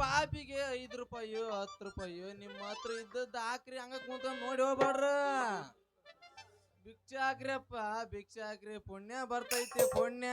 ಪಾಪಿಗೆ ಐದು ರೂಪಾಯಿ, ಹತ್ತು ರೂಪಾಯಿ ನಿಮ್ಮ ಹತ್ರ ಇದ್ದದ್ದು ಹಾಕ್ರಿ, ಹಂಗ ಕುಂತ ನೋಡಿ ಹೋಗ್ಬಾಡ್ರ ಭಿಕ್ಷೆ ಹಾಕ್ರಿಯಪ್ಪ ಭಿಕ್ಷೆ ಹಾಕ್ರಿ ಪುಣ್ಯ ಬರ್ತೈತಿ, ಪುಣ್ಯ.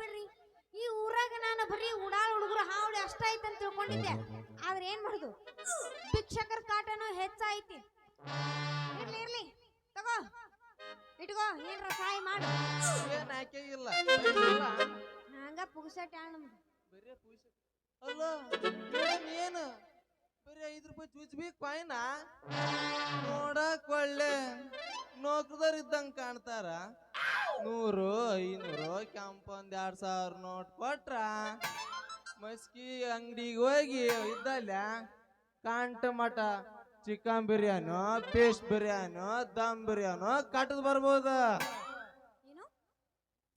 ಬಿಡ್ರಿ ಈ ಊರಾಗ ನಾನು ಬರೀ ಉಡಾಳ್ ಹುಡುಗರು ಹಾವಳಿ ಅಷ್ಟ ಐತೆ ಅಂತ ತಿಳ್ಕೊಂಡಿದ್ದೆ. ಆದ್ರೆ ಏನ್ ಮಾಡುದು? ಭಿಕ್ಷಕರ ಕಾಟನು ಹೆಚ್ಚಾಯ್ತಿ. ಇರ್ಲಿ ಇರ್ಲಿ. ತಗೋ. ಇಟ್ಕೋ ಏನ್ರ ಸಹಾಯ ಮಾಡು. ಏನ್ ಇಲ್ಲ? ಹಂಗ ಪುಗ್ಸಟ್ ಬರೀ ಅಲ್ಲ ಮೇಡಮ್ ಏನು? ಬರೀ ಐದು ರೂಪಾಯಿ ಚೂಚ್ಬೇಕು ಕಾಯಿನ ನೋಡಕ್ ಒಳ್ಳೆ. ನೌಕರದಾರ ಇದ್ದಂಗ ಕಾಣ್ತಾರ. ನೂರು ಐನೂರು ಕೆಂಪೊಂದು ಎರಡು ಸಾವಿರ ನೋಟ್ ಕೊಟ್ರ ಮಸ್ಕಿ ಅಂಗಡಿಗೆ ಹೋಗಿ ಇದ್ದಲ್ಲ ಕಾಂಟ ಮಠ ಚಿಕನ್ ಬಿರಿಯಾನೋ ಫಿಶ್ ಬಿರಿಯಾನೋ ದಮ್ ಬಿರಿಯಾನೋ ಕಟ್ಟದ್ ಬರ್ಬೋದು. ಏನು?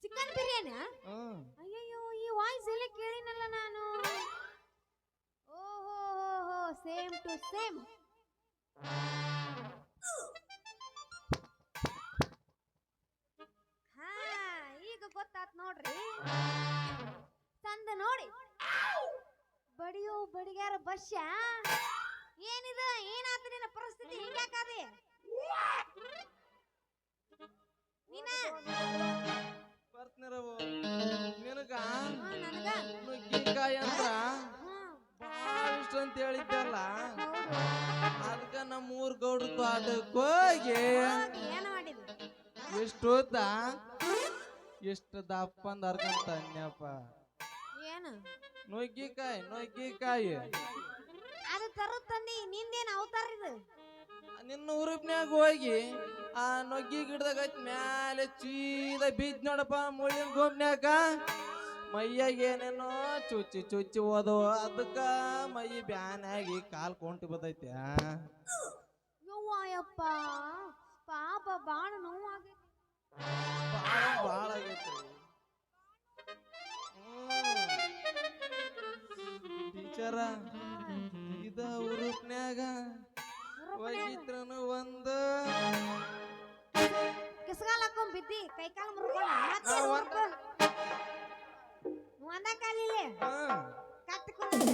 ಚಿಕನ್ ಬಿರಿಯಾನಿ ಹ್ಮ್. ಅಯ್ಯಯ್ಯೋ ಈ ವಾಯ್ಸ್ ಎಲ್ಲಿ ಕೇಳಿನಲ್ಲ ನಾನು. ಓಹೋ ಹೋ ಸೇಮ್ ಟು ಸೇಮ್. ಗೊತ್ತಾತ್ ನೋಡ್ರಿ. ತಂದ ನೋಡಿ. ಬಡಿಯೋ ಬಡಿಗಾರ ಬಸ್ಯ ಏನಿದ? ಏನಾತ ನಿನ್ನ ಪರಿಸ್ಥಿತಿ? ಹಿಂಗ್ಯಾಕಾದೆ ನೀನ? ಬರ್ತೀನರವು. ನಿನಗ ನುಗ್ಗಿಕಾಯಿ ಅಂದ್ರ ಭಾಳ ಇಷ್ಟ ಅಂತ ಹೇಳಿದ್ದಲ್ಲ ಅದಕ್ಕ ನಮ್ಮ ಊರ್ ಏನು ಮಾಡಿದ ಹೋಗಿ ಎಷ್ಟು ದಪ್ಪ ಅಂದ ಅರ್ಕಂತ ಅನ್ಯಪ್ಪ. ಏನು? ನುಗ್ಗಿಕಾಯಿ ನುಗ್ಗಿಕಾಯಿ. ಅದು ತರು ತಂದಿ ನಿಂದೇನು ಅವತಾರ ಇದು? ನಿನ್ನ ಊರಿನ್ಯಾಗ ಹೋಗಿ ಆ ನುಗ್ಗಿ ಗಿಡದಾಗ ಮ್ಯಾಲೆ ಚೀದ ಬೀಜ್ ನೋಡಪ್ಪ ಮುಳ್ಳಿನ ಗೋಮ್ನ್ಯಾಗ ಮೈಯಾಗ ಏನೇನೋ ಚುಚ್ಚಿ ಚುಚ್ಚಿ ಓದೋ ಅದಕ್ಕ ಮೈ ಬ್ಯಾನಾಗಿ ಆಗಿ ಕಾಲ್ ಕೊಂಟಿ ಬದೈತೆ ಪಾಪ ಬಾಳ ನೋವಾಗೈತಿ. ಬಾಳ ಬಾಳ ಆಗೈತಿ ಟೀಚರ ಇದ ಉರುಪ್ನ್ಯಾಗ ಹೋಗಿದ್ರನು ಒಂದು. ಕಿಸಗಾಲ ಹಾಕೊಂಡ್ ಬಿದ್ದಿ ಕೈ ಕಾಲು ಮುರ್ಕೊಂಡ. ಒಂದ- ಕಾಲಿಲೆ ಹಾ. ಕತ್ತಿಕೊಂಡು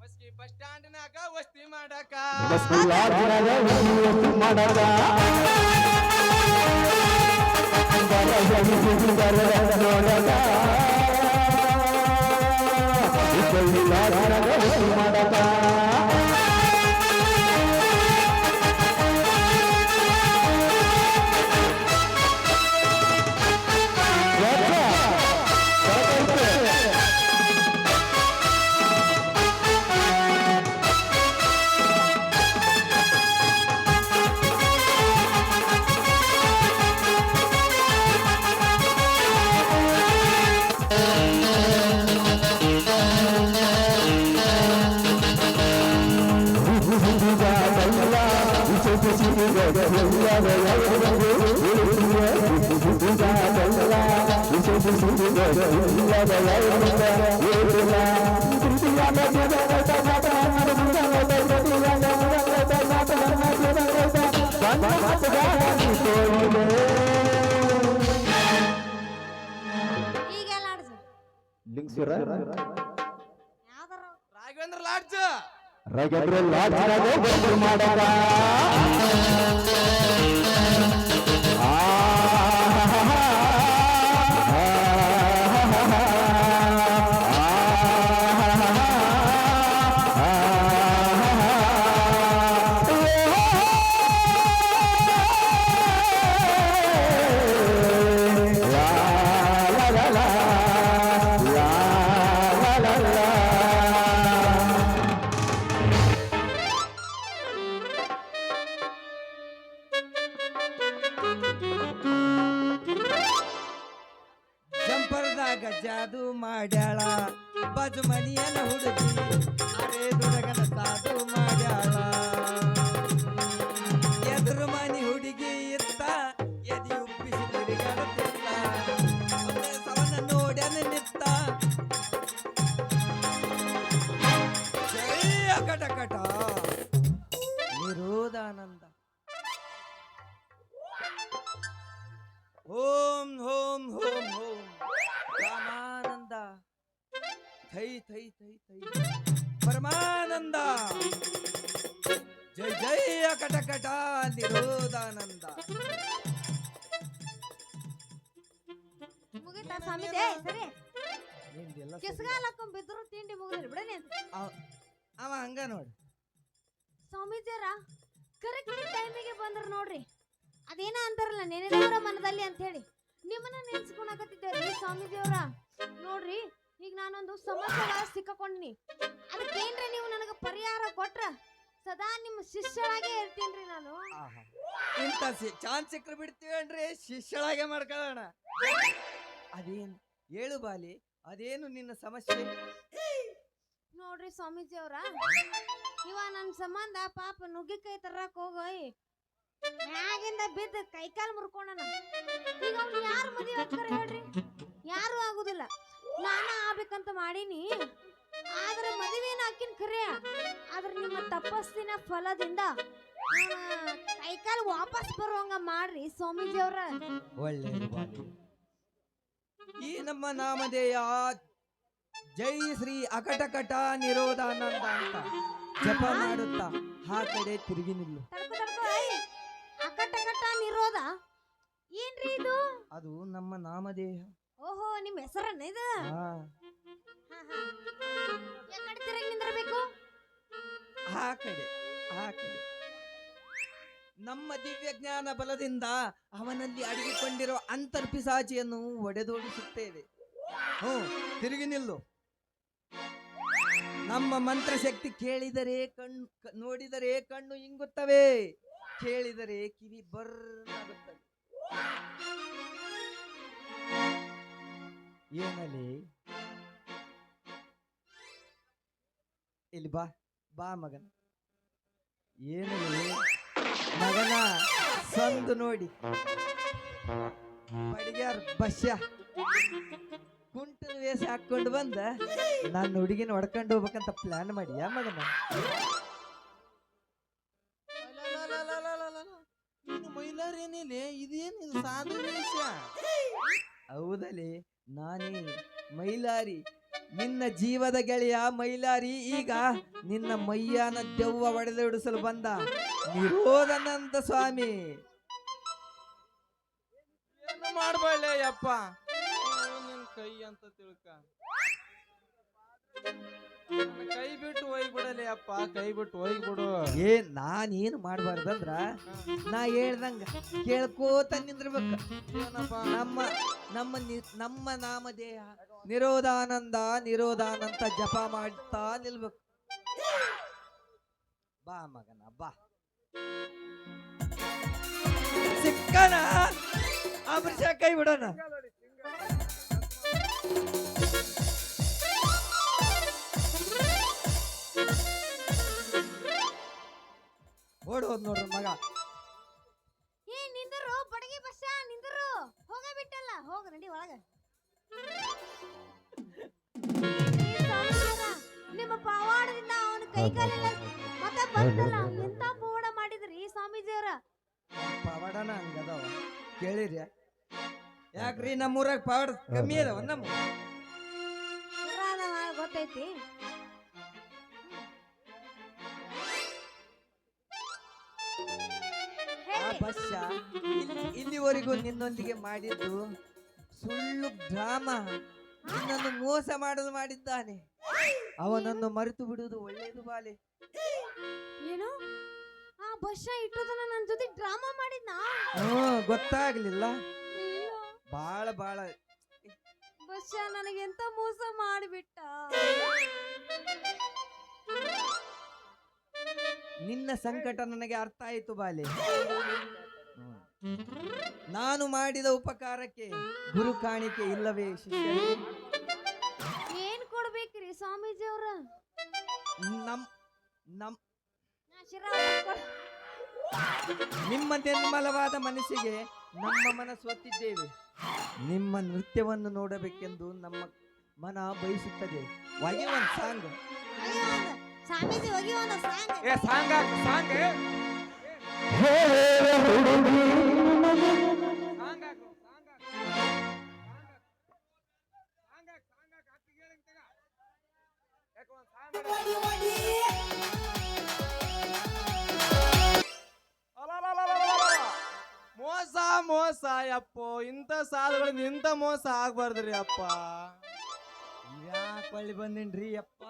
ಮಸ್ಕಿ ಬಸ್ ಸ್ಟ್ಯಾಂಡ್ನಾಗ ವಸ್ತಿ ಮಾಡಕ ¡Vamos! ಯಾವ್ದಾರ ರಾಘವೇಂದ್ರ ಲಾಡ್ಜ್. ರಗಡ್ರೆ ಲಾಡ್ಜ್ನಾಗ நினைத்தான் ಹಾಕೊಂಡ್ ಬಿದ್ರು ತಿಂಡಿ ಮುಗಿದ್ರಿ ಬಿಡ ಅವ- ಅವ ಹಂಗ ನೋಡಿ. ಸ್ವಾಮೀಜಿಯರ ಕರೆಕ್ಟ್ ಟೈಮಿಗೆ ಬಂದ್ರೆ ನೋಡ್ರಿ. ಅದೇನ ಅಂತಾರಲ್ಲ ನೆನೆದವರ ಮನದಲ್ಲಿ ಅಂತ ಹೇಳಿ. ನಿಮ್ಮನ್ನ ನೆನ್ಸ್ಕೊಳಕತ್ತಿದ್ದೇವ್ರಿ ಸ್ವಾಮೀಜಿಯವರ. ನೋಡ್ರಿ ಈಗ ನಾನೊಂದು ಸಮಸ್ಯೆ ಸಿಕ್ಕಾಕೊಂಡಿನಿ. ಅದಕ್ಕೇನ್ರಿ ನೀವು ನನಗೆ ಪರಿಹಾರ ಕೊಟ್ರ ಸದಾ ನಿಮ್ಮ ಶಿಷ್ಯರಾಗೇ ಇರ್ತೀನ್ರಿ ನಾನು. ಆಹಾ. ಇಂಥ ಚಾನ್ಸ್ ಸಿಕ್ಕರು ಬಿಡ್ತೀವನ್ರಿ? ಶಿಷ್ಯಳಾಗೆ ಮಾಡ್ಕೊಳ್ಳೋಣ. ಅದೇನು ಹೇಳು ಬಾಲಿ ಅದೇನು ನಿನ್ನ ಸಮಸ್ಯೆ? ನೋಡ್ರಿ ಸ್ವಾಮೀಜಿ ಅವ್ರ. ಇವ ನನ್ನ ಸಂಬಂಧ ಪಾಪ ನುಗ್ಗಿಕಾಯಿ ತರಕ್ ಹೋಗೋಯ್. ಮ್ಯಾಗಿಂದ ಬಿದ್ದು ಕೈಕಾಲ್ ಮುರ್ಕೊಂಡನ. ಈಗ ಅವ್ನು ಯಾರು ಮದುವೆ ಆಗ್ತಾರ ಹೇಳ್ರಿ? ಯಾರು ಆಗುದಿಲ್ಲ. ನಾನ ಆಗ್ಬೇಕಂತ ಮಾಡೀನಿ. ಆದ್ರೆ ಮದುವೆನ ಹಾಕಿನ ಖರೆ ಆದ್ರೆ ನಿಮ್ಮ ತಪಸ್ಸಿನ ಫಲದಿಂದ ಕೈಕಾಲ್ ವಾಪಸ್ ಬರುವಂಗ ಮಾಡ್ರಿ ಸ್ವಾಮೀಜಿ ಅವ್ರ. ಒಳ್ಳೆ ಈ ನಮ್ಮ ನಾಮಧೇಯ ಜೈ ಶ್ರೀ ಅಕಟಕಟ ನಿರೋಧಾನಂದ ಅಂತ ಜಪ ಮಾಡುತ್ತಾ ಆ ಕಡೆ ತಿರುಗಿ ನಿಲ್ಲು. ತಡ್ಕೊ ತಡ್ಕೊ ಐ. ಅಕಟಕಟ ನಿರೋಧ? ಏನ್ರಿ ಇದು? ಅದು ನಮ್ಮ ನಾಮಧೇಯ. ಓಹೋ ನಿಮ್ ಹೆಸರನ್ನ ಇದು? ಆ, ಹಾ, ಹಾ. ಯಾಕಡೆ ತಿರುಗಿ ನಿಂದಿರ್ಬೇಕು? ಆ ಕಡೆ ಆ ಕಡೆ. ನಮ್ಮ ದಿವ್ಯ ಜ್ಞಾನ ಬಲದಿಂದ ಅವನಲ್ಲಿ ಅಡಗಿಕೊಂಡಿರೋ ಅಂತರ್ಪಿಸಾಚಿಯನ್ನು ಒಡೆದೋಡಿಸುತ್ತೇವೆ. ಹ್ಞೂ ತಿರುಗಿ ನಿಲ್ಲು. ನಮ್ಮ ಮಂತ್ರಶಕ್ತಿ ಕೇಳಿದರೆ ಕಣ್ಣು ನೋಡಿದರೆ ಕಣ್ಣು ಇಂಗುತ್ತವೆ. ಕೇಳಿದರೆ ಕಿವಿ ಬರ್ನಾಗುತ್ತವೆ ಏನಲ್ಲಿ? ಇಲ್ಲಿ ಬಾ ಬಾ ಮಗನ. ಏನಲಿ ಮಗನ ಸಂದ ನೋಡಿ. ಬಡಿಗ್ಯಾರ ಬಸ್ಯ. ಕುಂಟದ ವೇಷ ಹಾಕೊಂಡು ಬಂದ. ನಾನು ಹುಡುಗಿನ ಹೊಡ್ಕೊಂಡು ಹೋಗ್ಬೇಕಂತ ಪ್ಲಾನ್ ಮಾಡಿ ಯಾ ಮಗನ ಮೈಲಾರೇನಿಲ್ಲ ಇದೇನು ಇದು ಸಾಧು ವೇಷ? ಹೌದಲ್ಲಿ ನಾನೇ ಮೈಲಾರಿ. ನಿನ್ನ ಜೀವದ ಗೆಳೆಯ ಮೈಲಾರಿ ಈಗ ನಿನ್ನ ಮೈಯಾನ ದೆವ್ವ ಹೊಡೆದಿಡಿಸಲು ಬಂದ ನಿರೋಧನಂದ ಸ್ವಾಮಿ. ಏನು ಮಾಡ್ಬಾಳೆ ಯಪ್ಪ? ನಿನ್ ಕೈ ಅಂತ ತಿಳ್ಕ. ಕೈ ಬಿಟ್ಟು ಹೋಗ್ಬಿಡಲಿ ಅಪ್ಪ ಕೈ ಬಿಟ್ಟು ಹೋಗ್ಬಿಡು. ಏ ನಾನೇನು ಮಾಡಬಾರ್ದಂದ್ರ ನಾ ಹೇಳ್ದಂಗ ಕೇಳ್ಕೋತ ನಿಂದಿರ್ಬೇಕು. ಏನಪ್ಪ? ನಮ್ಮ ನಮ್ಮ ನಾಮ ನಮ್ಮ ನಾಮಧೇಯ ನಿರೋಧಾನಂದ, ನಿರೋಧಾನಂತ ಜಪ ಮಾಡ್ತಾ ನಿಲ್ಬೇಕು. ಬಾ ಮಗನ, ಬಾ. ಸಿಕ್ಕನ ಅಮೃತ ಕೈ ಬಿಡೋಣ. ಓಡೋದು ಹೋದ್ ನೋಡ್ರಿ ಮಗ. ಏ, ನಿಂದ್ರು, ಬಡಗಿ ಬಸ್ಸ ನಿಂದ್ರು. ಹೋಗ ಬಿಟ್ಟಲ್ಲ, ಹೋಗ, ನಡಿ ಒಳಗ. ನಿಮ್ಮ ಪವಾಡದಿಂದ ಅವನ ಕೈಕಾಲೆಲ್ಲ ಮತ್ತೆ ಬಂದಲ್ಲ ಎಂತ ಪವಾಡ ಮಾಡಿದ್ರಿ ಸ್ವಾಮೀಜಿಯವರ? ಪವಾಡನ ಹಂಗದಾವ ಕೇಳಿರಿ. ಯಾಕ್ರಿ ನಮ್ಮೂರಾಗ ಪವಾಡ ಕಮ್ಮಿ ಅದಾವ ನಮ್ಮ ಪುರಾಣ ಗೊತ್ತೈತಿ. ಆ. ಬಸ್ಸ ಇಲ್ಲಿ- ಇಲ್ಲಿವರೆಗೂ ನಿನ್ನೊಂದಿಗೆ ಮಾಡಿದ್ದು ಸುಳ್ಳು ಡ್ರಾಮ ನಿನ್ನನ್ನು ಮೋಸ ಮಾಡಲು ಮಾಡಿದ್ದಾನೆ. ಅವನನ್ನು ಮರೆತು ಬಿಡುವುದು ಒಳ್ಳೆಯದು ಬಾಲೆ. ಏನು? ಆ ಬಸ್ಸ ಇಟ್ಟದನ್ನ ನನ್ನ ಜೊತೆ ಡ್ರಾಮಾ ಮಾಡಿದ್ನಾ? ಹ್ಮ್ ಗೊತ್ತಾಗ್ಲಿಲ್ಲ. ಬಾಳ ಬಾಳ. ಬಸ್ಸ ನನಗೆ ಎಂತ ಮೋಸ ಮಾಡಿಬಿಟ್ಟ? ನಿನ್ನ ಸಂಕಟ ನನಗೆ ಅರ್ಥ ಆಯಿತು ಬಾಲೆ. ನಾನು ಮಾಡಿದ ಉಪಕಾರಕ್ಕೆ ಗುರು ಕಾಣಿಕೆ ಇಲ್ಲವೇ ಶಿಷ್ಯರೇ ಏನ್ ಕೊಡ್ಬೇಕ್ರಿ ಸ್ವಾಮೀಜಿ ಅವ್ರ? ನಮ್ ನಮ್ ನಿಮ್ಮ ನಿರ್ಮಲವಾದ ಮನಸ್ಸಿಗೆ ನಮ್ಮ ಮನಸ್ಸು ಒತ್ತಿದ್ದೇವೆ. ನಿಮ್ಮ ನೃತ್ಯವನ್ನು ನೋಡಬೇಕೆಂದು ನಮ್ಮ ಮನ ಬಯಸುತ್ತದೆ. ಒಗೆ ಒಂದು ಸಾಂಗ್. ಸ್ವಾಮೀಜಿ ಹೋಗಿ ಒಂದು ಸಾಂಗ್ ಏ ಸಾಂಗ್. ಮೋಸ ಮೋಸ ಯಪ್ಪೋ ಇಂಥ ಸಾಧುಗಳಿಂದ ಇಂಥ ಮೋಸ ಆಗ್ಬಾರ್ದ್ರಿ ಅಪ್ಪ ಯಾಕೆ ಬಳ್ಳಿ ಬಂದಿನ್ರಿ ಅಪ್ಪ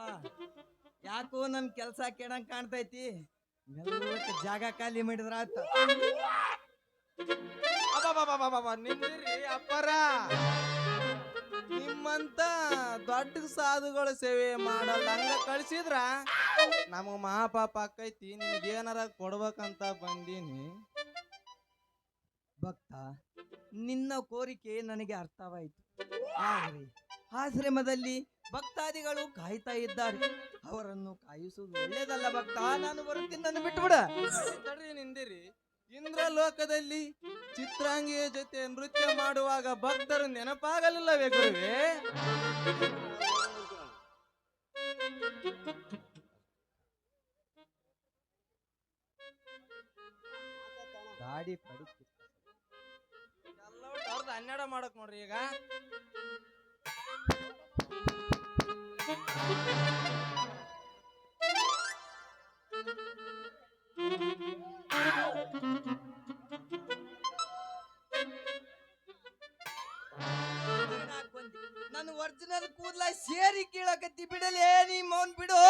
ಯಾಕೋ ನನ್ನ ಕೆಲಸ ಕೆಡಂಗ್ ಕಾಣ್ತೈತಿ ಜಾಗ ಖಾಲಿ ಮಾಡಿದ್ರ ಆತ ಅಪ್ಪರ. ನಿಮ್ಮಂತ ದೊಡ್ಡ ಸಾಧುಗಳ ಸೇವೆ ಮಾಡಲ್ಲ, ಹಂಗ ಕಳ್ಸಿದ್ರ? ನಮಗ ಮಹಾಪಾಪ ಆಕೈತಿ ನಿಮ್ಗೆ ಏನಾರ ಕೊಡ್ಬೇಕಂತ ಬಂದೀನಿ. ಭಕ್ತ, ನಿನ್ನ ಕೋರಿಕೆ ನನಗೆ ಅರ್ಥವಾಯಿತು. ಆದ್ರೆ ಆಶ್ರಮದಲ್ಲಿ ಭಕ್ತಾದಿಗಳು ಕಾಯ್ತಾ ಇದ್ದಾರೆ. ಅವರನ್ನು ಕಾಯಿಸುವುದು ಒಳ್ಳೇದಲ್ಲ ಭಕ್ತ. ನಾನು ಬರುತ್ತೀನಿ ನನ್ನ ಬಿಟ್ಬಿಡ. ನಿಂದಿರಿ. ಇಂದ್ರ ಲೋಕದಲ್ಲಿ ಚಿತ್ರಾಂಗಿಯ ಜೊತೆ ನೃತ್ಯ ಮಾಡುವಾಗ ಭಕ್ತರು ನೆನಪಾಗಲಿಲ್ಲವೇ ಗುರುವೇ? ಗಾಡಿ ಎಲ್ಲ ಅವ್ರ್ದು ಮಾಡಕ್ ನೋಡ್ರಿ ಈಗ. ಒರಿಜಿನಲ್ ಕೂದ್ಲ ಸೇರಿ ಕೀಳಕತ್ತಿ ಬಿಡಲೇ. ನೀ ಮೌನ್ ಬಿಡು.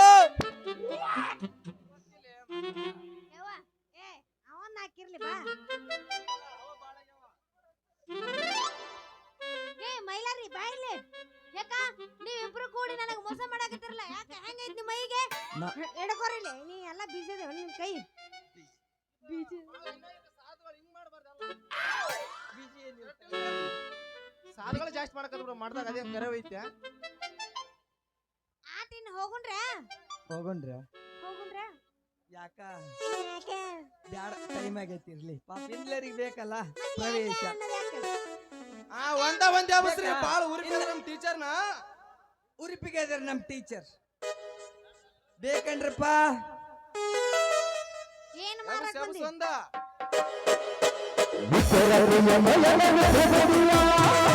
ಸಾಧುಗಳು ಜಾಸ್ತಿ ಮಾಡಕತ್ರ ಮಾಡ್ದಾಗ ಅದೇ ಕರವೈತ್ಯ ಆತಿನ್ ಹೋಗುಣ್ರ? ಹೋಗೋಣ್ರ? ಹೋಗುಣ್ರ? ಯಾಕ? ಯಾಕೆ? ಬ್ಯಾಡ ಟೈಮ್ ಆಗೈತಿ ಇರ್ಲಿ. ಪಾಪ ಎಲ್ಲರಿಗೆ ಬೇಕಲ್ಲ ಪ್ರವೇಶ. ಆ ಒಂದ ಒಂದ್ ಯಾವಸ್ರಿ ಬಾಳ ಉರಿಪಿದ ನಮ್ ಟೀಚರ್ನ? ಉರಿಪಿಗೆ ಅದಾರ ನಮ್ ಟೀಚರ್. ಬೇಕಂಡ್ರಪ್ಪ ಏನ್ ಮಾರಕ್ ಬಂದಿ? ಒಂದ? ನಿತ್ಯರರಿಯ ಮಲನದ ಬೆದರಿಯ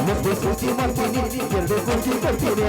ಮುದ್ದು ಸೂಚಿ ಮಾಡ್ತೀನಿ ಎರಡು ಗುಂಜಿ ಕೊಡ್ತೀನಿ